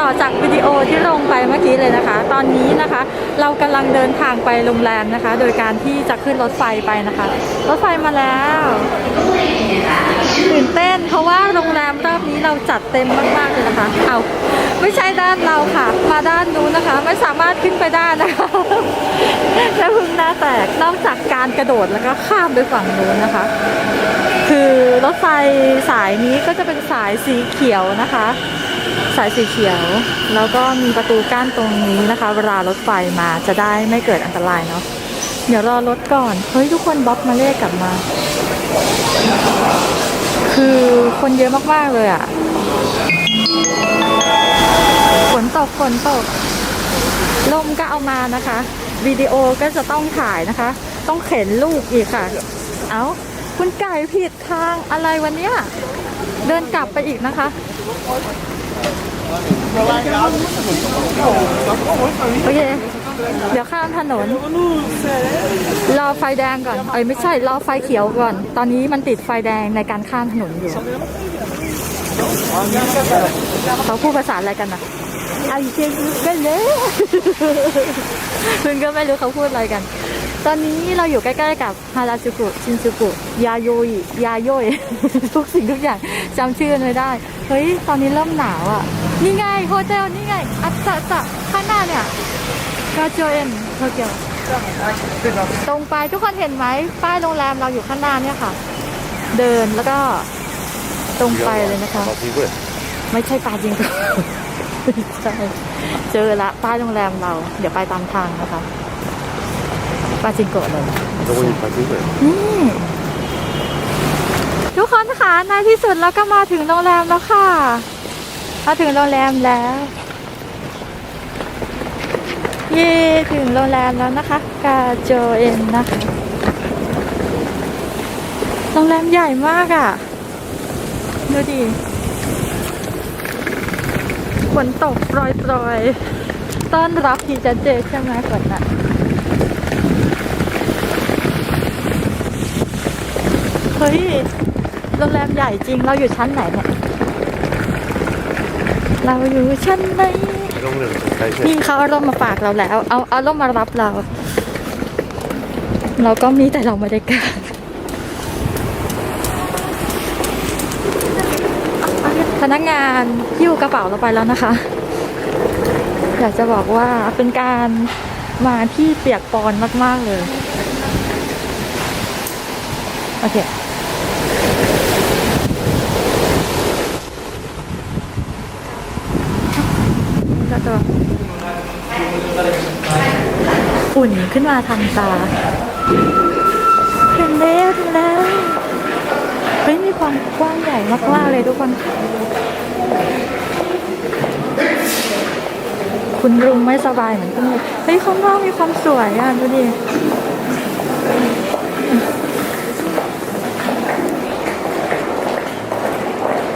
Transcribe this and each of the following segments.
ต่อจากวิดีโอที่ลงไปเมื่อกี้เลยนะคะ ตอนนี้นะคะ เรากำลังเดินทางไปโรงแรมนะคะ โดยการที่จะขึ้นรถไฟไปนะคะ รถไฟมาแล้วตื่นเต้น เพราะว่าโรงแรมรอบนี้เราจัดเต็มมากๆเลยนะคะเอาไม่ใช่ด้านเราค่ะ มาด้านนู้นนะคะ ไม่สามารถขึ้นไปได้นะคะและพึ่งหน้าแตกนอกจากการกระโดดแล้วก็ข้ามไปฝั่งนู้นนะคะ คือรถไฟสายนี้ก็จะเป็นสายสีเขียวนะคะ สายสีเขียว แล้วก็มีประตูกั้นตรงนี้นะคะ เวลารถไฟมาจะได้ไม่เกิดอันตรายเนาะเดี๋ยวรอรถก่อน เฮ้ย ทุกคนบ๊อบมาเล่กลับมา คือคนเยอะมาก ๆ เลยอะ่ะฝนตกฝนตก ลมก็เอามานะคะ วิดีโอก็จะต้องถ่ายนะคะ ต้องเข็นลูกอีกค่ะ เอาคุณไก่ผิดทางอะไรวันเนี้ยเดินกลับไปอีกนะคะ โอเค เดี๋ยวข้ามถนน รอไฟแดงก่อน เอ้ยไม่ใช่ รอไฟเขียวก่อน ตอนนี้มันติดไฟแดงในการข้ามถนนอยู่ เขาพูดภาษาอะไรกันนะไอเจนก็เลยคุณก็ไม่รู้เขาพูดอะไรกัน ตอนนี้เราอยู่ใกล้ๆกับฮาราซูกุชินซูกุยาโยยยาโยย ทุกสิ่งทุกอย่างจำชื่อไม่ได้ เฮ้ย ตอนนี้เริ่มหนาวอะ นี่ไงโฮเทลนี่ไง อัตตะตข้างหน้าเนี่ยกาโจเอ็นโตเกียวตรงไปทุกคนเห็นไหมป้ายโรงแรมเราอยู่ข้างหน้าเนี่ยค่ะ เดินแล้วก็ตรงไปเลยนะคะ ไม่ใช่ปลาจริงใช่เจอละป้ายโรงแรมเรา เดี๋ยวไปตามทางนะคะ ปาจินโกะเลยどこにパチンコやのนี่ทุกคนคะในที่สุดเราก็มาถึงโรงแรมแล้วค่ะ มาถึงโรงแรมแล้ว เย่ถึงโรงแรมแล้วนะคะ กาโจเอ็นนะคะ โรงแรมใหญ่มากอะ่ะ ดูดิฝนตกปรอยๆ ต้อนรับพีจันเจใช่ไหมฝนอะ เฮ้ย โรงแรมใหญ่จริง เราอยู่ชั้นไหนเนี่ย เราอยู่ชั้นไหนนี่เขาเอาร่มมาฝากเราแล้ว เอาเอาร่มมารับเรา เราก็มีแต่เราไม่ได้กางพนักงานยิ้วกระเป๋าเราไปแล้วนะคะ อยากจะบอกว่าเป็นการมาที่เปียกปอนมาก ๆ เลย โอเค ก็จะอุ่นขึ้นมาทันตาถึงแล้วถึงแล้วเฮ้ยมีความกว้างใหญ่มากๆเลยทุกคน คุณลุงไม่สบายเหมือนกันเลยเฮ้ยข้างนอกมีความสวยอะดูดิ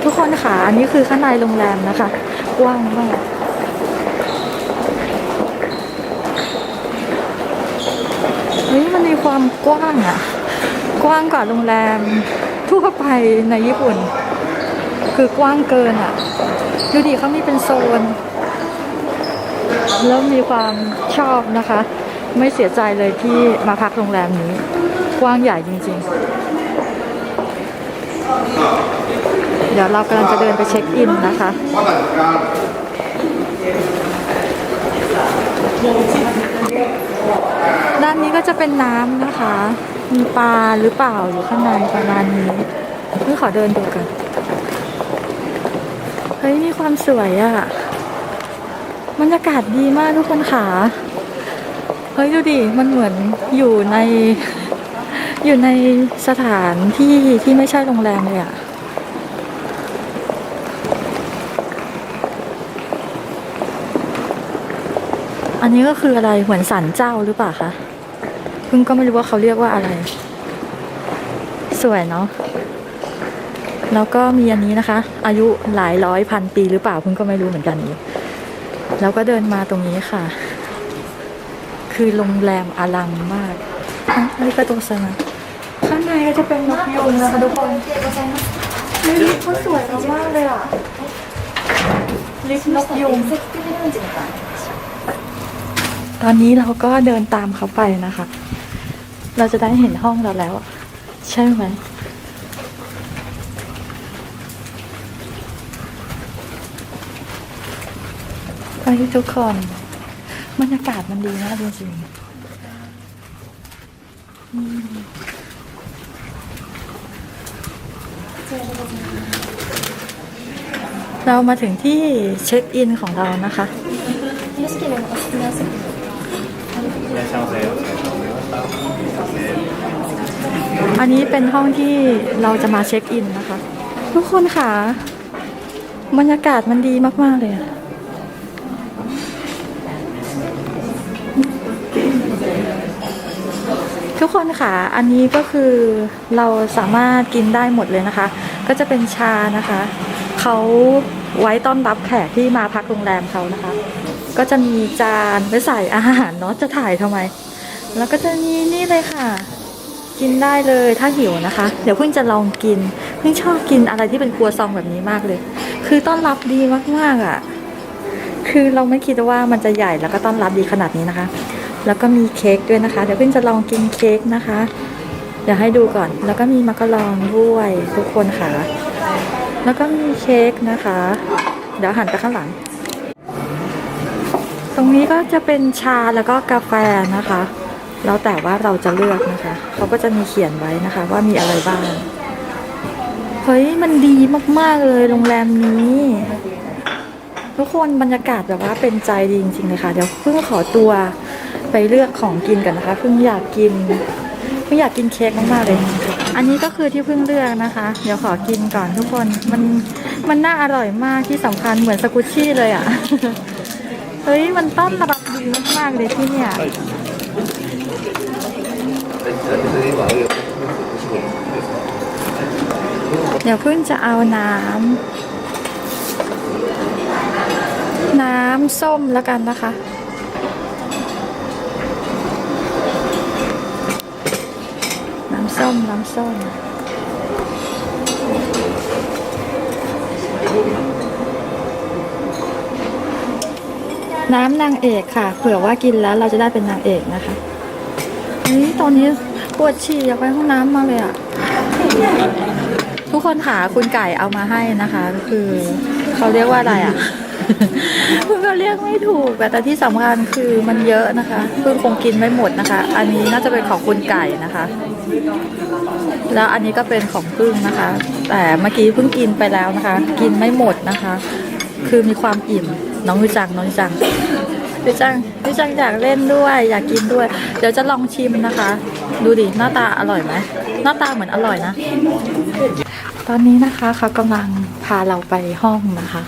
ทุกคนค่ะ อันนี้คือข้างในโรงแรมนะคะ กว้างมาก เฮ้ยมันมี ความกว้างอะกว้างกว่าโรงแรมทั่วไปในญี่ปุ่น คือกว้างเกินอะดูดิเขามีเป็นโซน แล้วมีความชอบนะคะ ไม่เสียใจเลยที่มาพักโรงแรมนี้ กว้างใหญ่จริง ๆ เดี๋ยวเรากำลังจะเดินไปเช็คอินนะคะ ด้านนี้ก็จะเป็นน้ำนะคะ มีปลาหรือเปล่าอยู่ข้างในประมาณนี้เพิ่ขอเดินดูกัน เฮ้ยมีความสวยอะ่ะบรรยากาศดีมากทุกคนค่ะ เฮ้ยดูดิ มันเหมือนอยู่ใน อยู่ในสถานที่ที่ไม่ใช่โรงแรมเลยอะ่ะอันนี้ก็คืออะไรเหมือนสันเจ้าหรือเปล่าคะ พึ่งก็ไม่รู้ว่าเขาเรียกว่าอะไร สวยเนาะแล้วก็มีอันนี้นะคะ อายุหลายร้อยพันปีหรือเปล่าพึ่งก็ไม่รู้เหมือนกันนี้แล้วก็เดินมาตรงนี้ค่ะ คือโรงแรมอลังมากอันนี้ก็ตรงสนะข้างในก็จะเป็นนกยูงนะคะทุกคนนี่ลิฟต์ก็สวยมากเลยอะลิฟต์นกยูงตอนนี้เราก็เดินตามเขาไปนะคะ เราจะได้เห็นห้องเราแล้ว ใช่ไหมไปทุกคนบรรยากาศมันดีมากจริงๆเรามาถึงที่เช็คอินของเรานะคะ 안녕하세 요. อันนี้เป็นห้องที่เราจะมาเช็คอินนะคะ ทุกคนค่ะ บรรยากาศมันดีมาก ๆ เลยอะทุกคนค่ะอันนี้ก็คือเราสามารถกินได้หมดเลยนะคะ ก็จะเป็นชานะคะเขาไว้ต้อนรับแขกที่มาพักโรงแรมเขานะคะ ก็จะมีจานไว้ใส่อาหารเนาะจะถ่ายทำไม แล้วก็จะมีนี่เลยค่ะ กินได้เลยถ้าหิวนะคะ เดี๋ยวเพิ่งจะลองกิน เพิ่งชอบกินอะไรที่เป็นครัวซองแบบนี้มากเลย คือต้อนรับดีมากๆอะ คือเราไม่คิดว่ามันจะใหญ่แล้วก็ต้อนรับดีขนาดนี้นะคะ แล้วก็มีเค้กด้วยนะคะ เดี๋ยวเพิ่งจะลองกินเค้กนะคะ เดี๋ยวให้ดูก่อน แล้วก็มีมักกะลองด้วยทุกคนค่ะ แล้วก็มีเค้กนะคะ เดี๋ยวหันไปข้างหลัง ตรงนี้ก็จะเป็นชาแล้วก็กาแฟนะคะ แล้วแต่ว่าเราจะเลือกนะคะเขาก็จะมีเขียนไว้นะคะ ว่ามีอะไรบ้างเฮ้ยมันดีมากๆเลยโรงแรมนี้ทุกคนบรรยากาศแบบว่าเป็นใจดีจริงๆเลยค่ะ เดี๋ยวเพิ่งขอตัวไปเลือกของกินกันนะคะเพิ่งอยากกินเพิ่งอยากกินเค้กมากๆเลย อันนี้ก็คือที่เพิ่งเลือกนะคะ เดี๋ยวขอกินก่อนทุกคนมันมันน่าอร่อยมากที่สำคัญเหมือนสกุชชี่เลยอะ่ะเฮ้ยมันต้อนรับดีมากๆเลยที่เนี่ย เดี๋ยวเพิ่งจะเอาน้ำ น้ำส้มแล้วกันนะคะ น้ำส้ม น้ำส้มน้ำนางเอกค่ะ เผื่อว่ากินแล้วเราจะได้เป็นนางเอกนะคะ ยตอนนี้ปวดฉี่อยากไปห้องน้ำมาเลยอะทุกคนค่ะคุณไก่เอามาให้นะคะ คือเขาเรียกว่าอะไรอะ คุณก็เรียกไม่ถูก แต่ที่สำคัญคือมันเยอะนะคะเพิ่งคงกินไม่หมดนะคะ อันนี้น่าจะเป็นของคุณไก่นะคะ แล้วอันนี้ก็เป็นของพึ่งนะคะ แต่เมื่อกี้เพิ่งกินไปแล้วนะคะ กินไม่หมดนะคะ คือมีความอิ่มน้องวิจังน้องวิจัง วิจังวิจังอยากเล่นด้วย อยากกินด้วย เดี๋ยวจะลองชิมนะคะ ดูดิหน้าตาอร่อยไหมหน้าตาเหมือนอร่อยนะ ตอนนี้นะคะเขากำลังพาเราไปห้องนะคะ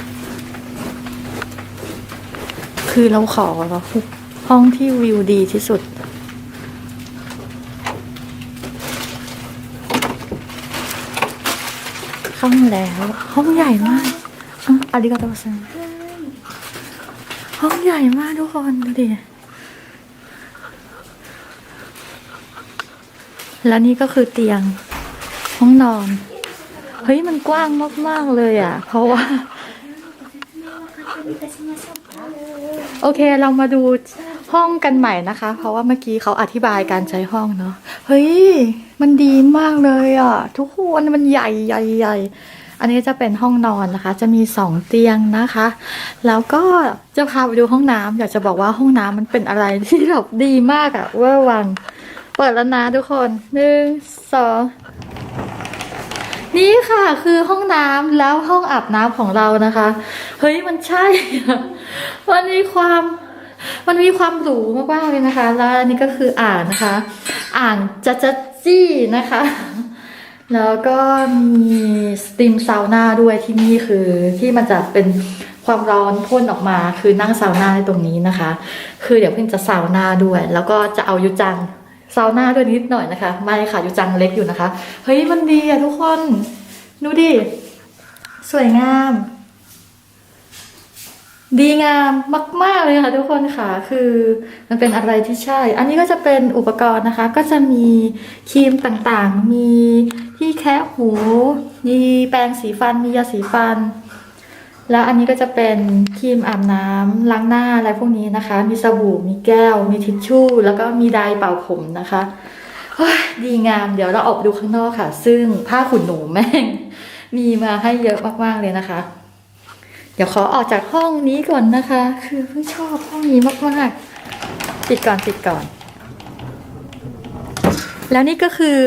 คือเราขอห้องที่วิวดีที่สุดเข้ามาแล้ว ห้องใหญ่มากอะอาริกาโตซัง ห้องใหญ่มากทุกคนดูดิ แล้วนี่ก็คือเตียงห้องนอน เฮ้ยมันกว้างมาก ๆ เลยอะ เพราะว่า โอเคเรามาดูห้องกันใหม่นะคะ เพราะว่าเมื่อกี้เขาอธิบายการใช้ห้องเนาะ เฮ้ย มันดีมากเลยอะ ทุกคนมันใหญ่ใหญ่ใหญ่ อันนี้จะเป็นห้องนอนนะคะ จะมีสองเตียงนะคะ แล้วก็จะพาไปดูห้องน้ำอยากจะบอกว่าห้องน้ำมันเป็นอะไรที่แบบดีมากอะเวอร์วัง เปิดแล้วนะทุกคนหนึ่งสองนี่ค่ะคือห้องน้ำแล้วห้องอาบน้ำของเรานะคะ เฮ้ยมันใช่มันมีความมันมีความหรูมากๆเลยนะคะ แล้วอันนี้ก็คืออ่างนะคะ อ่างจัจจี้นะคะ แล้วก็มีสตีมซาวน่าด้วยที่นี่คือที่มันจะเป็นความร้อนพ่นออกมาคือนั่งซาวน่าในตรงนี้นะคะ คือเดี๋ยวเพิ่งจะซาวน่าด้วย แล้วก็จะเอายุจังซาวน่าด้วยนิดหน่อยนะคะ ไม่ค่ะยุจังเล็กอยู่นะคะ เฮ้ยมันดีอะทุกคน ดูดิ สวยงาม ดีงามมาก ๆ เลยค่ะทุกคนค่ะ คือมันเป็นอะไรที่ใช่ อันนี้ก็จะเป็นอุปกรณ์นะคะ ก็จะมีครีมต่างๆ มีที่แคะหู มีแปรงสีฟัน มียาสีฟัน แล้วอันนี้ก็จะเป็นครีมอาบน้ำล้างหน้าอะไรพวกนี้นะคะ มีสบู่ มีแก้ว มีทิชชู่ แล้วก็มีไดร์เป่าผมนะคะดีงาม เดี๋ยวเราออกดูข้างนอกค่ะ ซึ่งผ้าขนหนูแม่ง มีมาให้เยอะมากๆเลยนะคะ เดี๋ยวขอออกจากห้องนี้ก่อนนะคะ คือเพิ่งชอบห้องนี้มากๆปิดก่อนปิดก่อน แล้วนี่ก็คือ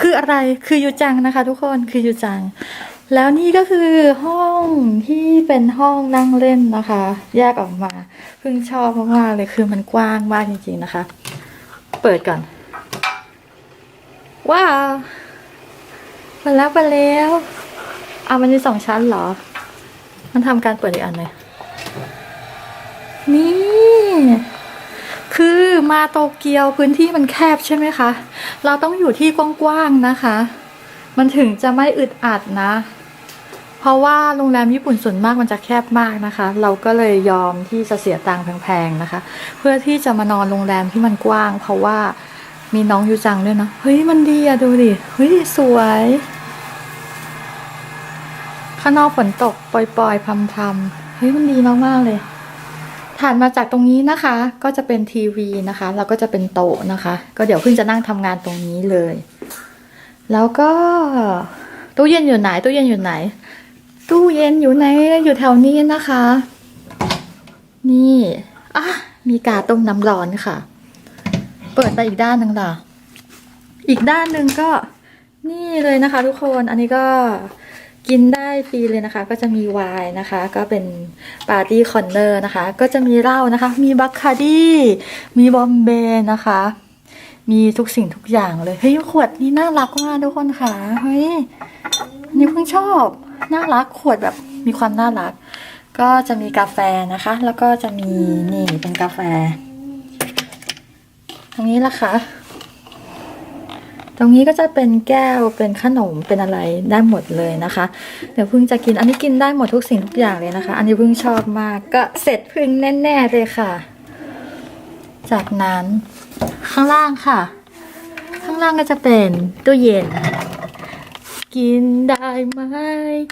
คืออะไรคือยูจังนะคะ ทุกคนคือยูจัง แล้วนี่ก็คือห้องที่เป็นห้องนั่งเล่นนะคะ แยกออกมาเพิ่งชอบมากๆเลยคือมันกว้างมากจริงๆนะคะ เปิดก่อน ว้าวมาแล้วมาแล้วอะมันมีสองชั้นเหรอ มันทำการเปิดอีกอันเลยนี่ คือมาโตเกียวพื้นที่มันแคบใช่ไหมคะ เราต้องอยู่ที่กว้างๆนะคะ มันถึงจะไม่อึดอัดนะ เพราะว่าโรงแรมญี่ปุ่นส่วนมากมันจะแคบมากนะคะ เราก็เลยยอมที่จะเสียตังค์แพงๆนะคะ เพื่อที่จะมานอนโรงแรมที่มันกว้าง เพราะว่ามีน้องยูจังด้วยนะเฮ้ยมันดีอะดูดิเฮ้ยสวย ข้างนอกฝนตกปล่อยๆพรำๆเฮ้ยมันดีมากๆเลยถัดมาจากตรงนี้นะคะ ก็จะเป็นทีวีนะคะ แล้วก็จะเป็นโต๊ะนะคะ ก็เดี๋ยวเพิ่งจะนั่งทำงานตรงนี้เลย แล้วก็ตู้เย็นอยู่ไหนตู้เย็นอยู่ไหน ตู้เย็นอยู่ไหนอยู่แถวนี้นะคะ นี่อะมีกาต้มน้ำร้อนค่ะ เปิดไปอีกด้านหนึ่งล่ะ อีกด้านหนึ่งก็นี่เลยนะคะ ทุกคนอันนี้ก็ กินได้ฟรีเลยนะคะ ก็จะมีไวน์นะคะ ก็เป็นปาร์ตี้คอนเนอร์นะคะ ก็จะมีเหล้านะคะ มีบัคคาดี้มีบอมเบย์นะคะ มีทุกสิ่งทุกอย่างเลยเฮ้ยขวดนี้น่ารักมากทุกคนค่ะเฮ้ยนี่เพิ่งชอบน่ารักขวดแบบมีความน่ารัก ก็จะมีกาแฟนะคะ แล้วก็จะมีนี่เป็นกาแฟตรงนี้ละค่ะ ตรงนี้ก็จะเป็นแก้วเป็นขนมเป็นอะไรได้หมดเลยนะคะ เดี๋ยวพิ่งจะกินอันนี้กินได้หมดทุกสิ่งทุกอย่างเลยนะคะ อันนี้พิ่งชอบมากก็เสร็จพึ่งแน่ๆเลยค่ะ จากนั้นข้างล่างค่ะ ข้างล่างก็จะเป็นตู้เย็น กินได้ไหม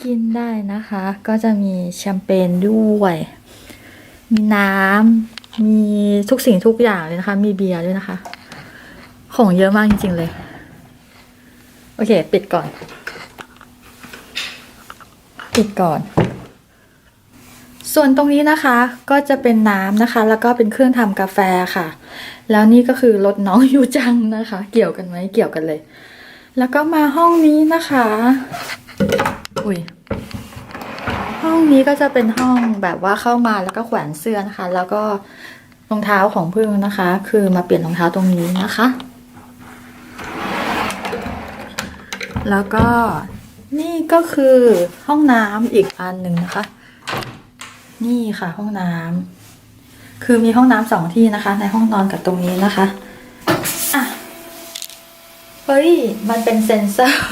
กินได้นะคะ ก็จะมีแชมเปญด้วย มีน้ำมีทุกสิ่งทุกอย่างเลยนะคะ มีเบียร์ด้วยนะคะ ของเยอะมากจริงๆเลย โอเค ปิดก่อน ปิดก่อน ส่วนตรงนี้นะคะก็จะเป็นน้ำนะคะ แล้วก็เป็นเครื่องทำกาแฟค่ะ แล้วนี่ก็คือรถน้องยูจังนะคะ เกี่ยวกันไหมเกี่ยวกันเลย แล้วก็มาห้องนี้นะคะ อุ้ยห้องนี้ก็จะเป็นห้องแบบว่าเข้ามาแล้วก็แขวนเสื้อนะคะ แล้วก็รองเท้าของพึ่งนะคะ คือมาเปลี่ยนรองเท้าตรงนี้นะคะ แล้วก็นี่ก็คือห้องน้ำอีกอันหนึ่งนะคะ นี่ค่ะห้องน้ำคือมีห้องน้ำสองที่นะคะ ในห้องนอนกับตรงนี้นะคะอะเฮ้ยมันเป็นเซ็นเซอร์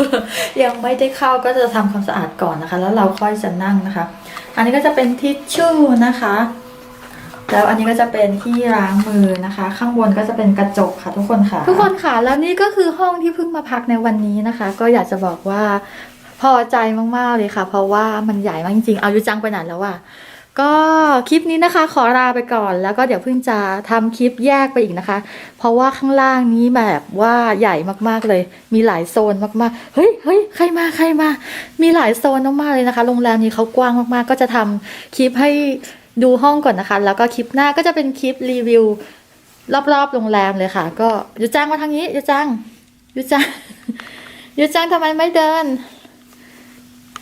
ยังไม่ได้เข้าก็จะทำความสะอาดก่อนนะคะ แล้วเราค่อยจะนั่งนะคะ อันนี้ก็จะเป็นทิชชู่นะคะ แล้วอันนี้ก็จะเป็นที่ล้างมือนะคะ ข้างบนก็จะเป็นกระจกค่ะ ทุกคนค่ะ ทุกคนค่ะ แล้วนี่ก็คือห้องที่เพิ่งมาพักในวันนี้นะคะ ก็อยากจะบอกว่าพอใจมากๆเลยค่ะ เพราะว่ามันใหญ่มากจริงๆเอายุจังไปไหนแล้วอะก็คลิปนี้นะคะ ขอลาไปก่อนแล้วก็เดี๋ยวเพิ่งจะทำคลิปแยกไปอีกนะคะ เพราะว่าข้างล่างนี้แบบว่าใหญ่มากๆเลย มีหลายโซนมากๆเฮ้ยเฮ้ยใครมาใครมา มีหลายโซนมากๆเลยนะคะ โรงแรมนี้เขากว้างมากๆ ก็จะทำคลิปให้ ดูห้องก่อนนะคะ แล้วก็คลิปหน้าก็จะเป็นคลิปรีวิว รอบๆโรงแรมเลยค่ะ ก็ยูจังมาทางนี้ยูจังยูจังยูจังทำไมไม่เดิน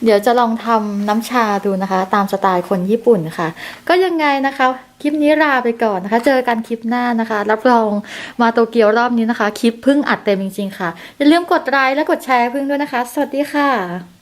เดี๋ยวจะลองทำน้ำชาดูนะคะ ตามสไตล์คนญี่ปุ่นค่ะ ก็ยังไงนะคะ คลิปนี้ลาไปก่อนนะคะ เจอกันคลิปหน้านะคะ รับรองมาโตเกียวรอบนี้นะคะ คลิปเพิ่งอัดเต็มจริงๆค่ะ อย่าลืมกดไลค์และกดแชร์เพิ่งด้วยนะคะ สวัสดีค่ะ